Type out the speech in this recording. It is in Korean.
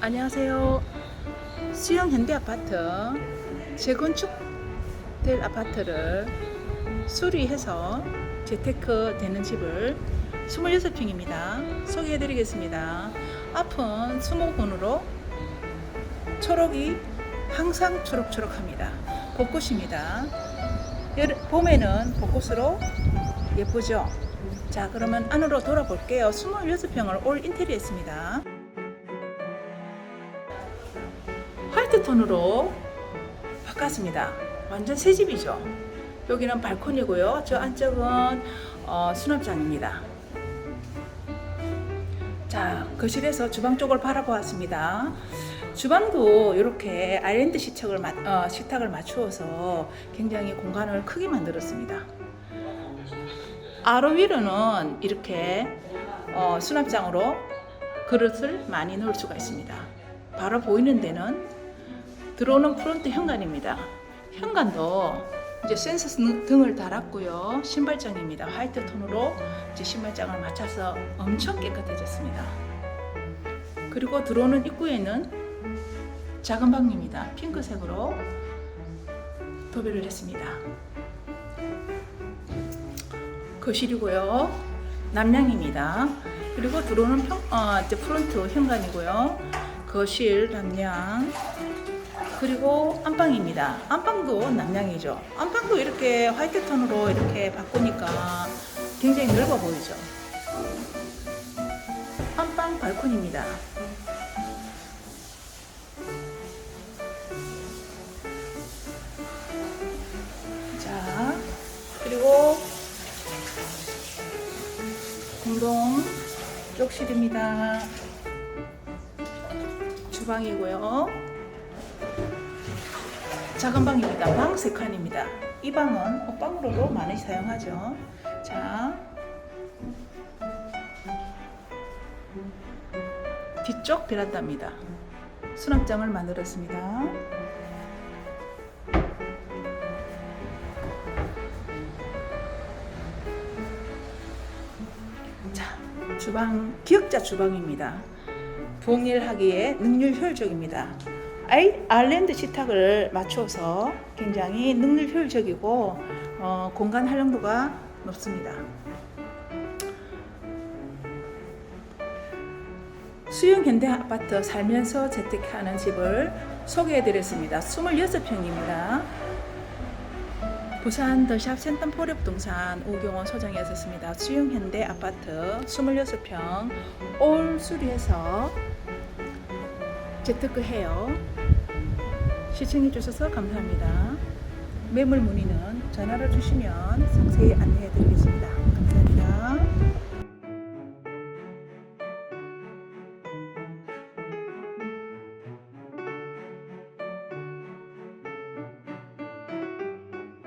안녕하세요. 수영 현대 아파트 재건축될 아파트를 수리해서 재테크 되는 집을 26평입니다. 소개해 드리겠습니다. 앞은 수목원으로 초록이 항상 초록초록합니다. 벚꽃입니다. 봄에는 벚꽃으로 예쁘죠? 자, 그러면 안으로 돌아볼게요. 26평을 올 인테리어 했습니다. 화이트 톤으로 바꿨습니다. 완전 새 집이죠. 여기는 발코니고요. 저 안쪽은 어, 수납장입니다. 자, 거실에서 주방 쪽을 바라보았습니다. 주방도 이렇게 아일랜드 마, 어, 식탁을 맞추어서 굉장히 공간을 크게 만들었습니다. 아로 위로는 이렇게 어, 수납장으로 그릇을 많이 넣을 수가 있습니다. 바로 보이는 데는 들어오는 프론트 현관입니다. 현관도 이제 센서 등을 달았고요. 신발장입니다. 화이트 톤으로 이제 신발장을 맞춰서 엄청 깨끗해졌습니다. 그리고 들어오는 입구에는 작은 방입니다. 핑크색으로 도배를 했습니다. 거실이고요. 남량입니다. 그리고 들어오는 평, 어, 이제 프론트 현관이고요. 거실 남량. 그리고 안방입니다. 안방도 남량이죠. 안방도 이렇게 화이트 톤으로 이렇게 바꾸니까 굉장히 넓어 보이죠. 안방 발코니입니다. 자, 그리고 공동 쪽실입니다. 주방이고요. 작은 방입니다. 방세 칸입니다. 이 방은 옷방으로도 많이 사용하죠. 자, 뒤쪽 베란다입니다. 수납장을 만들었습니다. 자, 주방 기역자 주방입니다. 동일하기에 능률 효율적입니다. 아일랜드 식탁을 맞춰서 굉장히 능률 효율적이고 어, 공간 활용도가 높습니다. 수용 현대 아파트 살면서 재테크하는 집을 소개해 드렸습니다. 26평입니다. 부산 더샵 센텀 포렵동산 오경원 소장이었습니다. 수용 현대 아파트 26평 올 수리해서 재테크 해요. 시청해 주셔서 감사합니다. 매물 문의는 전화를 주시면 상세히 안내해 드리겠습니다.